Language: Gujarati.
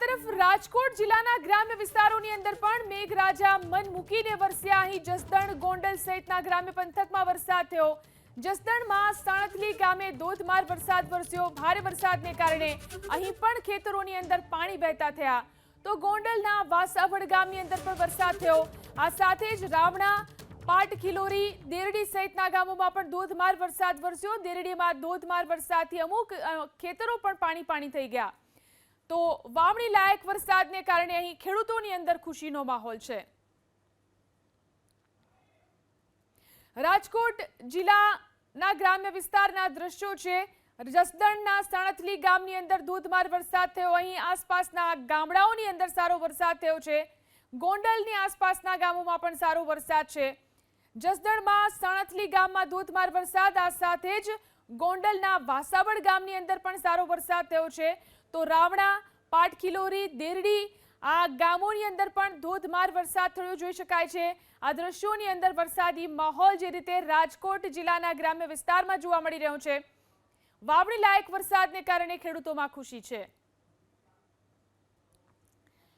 તરફ રાજકોટ જિલ્લાના ગ્રામ્ય વિસ્તારોની અંદર પણ મેઘરાજા મન મૂકીને વરસ્યા. અહીં જસદણ ગોંડલ સહિતના ગ્રામ્ય પંથકમાં વરસાદ થયો. જસદણમાં સાણથલી ગામે ધોધમાર વરસાદ વરસ્યો. ભારે વરસાદને કારણે અહીં પણ ખેતરોની અંદર પાણી વહેતા થયા. તો ગોંડલના વાસાવડ ગામની અંદર પણ વરસાદ થયો. આ સાથે જ રાવણા પાટ ખિલોરી દેરડી સહિતના ગામોમાં પણ ધોધમાર વરસાદ વરસ્યો. દેરડીમાં ધોધમાર વરસાદથી અમુક અ, ખેતરો પણ પાણી પાણી થઈ ગયા. તો વાવણી લાયક વરસાદને કારણે અહીં ખેડૂતોની અંદર ખુશીનો માહોલ છે. રાજકોટ જિલ્લાના ગ્રામ્ય વિસ્તારના દ્રશ્યો છે. જસદણના સણથલી ગામની અંદર ધોધમાર વરસાદ થયો. અહીં આસપાસના ગામડાઓની અંદર સારો વરસાદ થયો છે. ગોંડલની આસપાસના ગામોમાં પણ સારો વરસાદ છે. જસદણમાં સણથલી ગામમાં ધોધમાર વરસાદ. આ સાથે જ ગોંડલના વાસાવડ ગામની અંદર પણ સારો વરસાદ થયો છે. તો રાવણા, પાટખીલોરી, દેરડી આ ગામોની અંદર પણ ધોધમાર વરસાદ થયો જોઈ શકાય છે. આ દ્રશ્યોની અંદર વરસાદી માહોલ જે રીતે રાજકોટ જિલ્લાના ગ્રામ્ય વિસ્તારમાં જોવા મળી રહ્યો છે. વાવણી લાયક વરસાદને કારણે ખેડૂતોમાં ખુશી છે.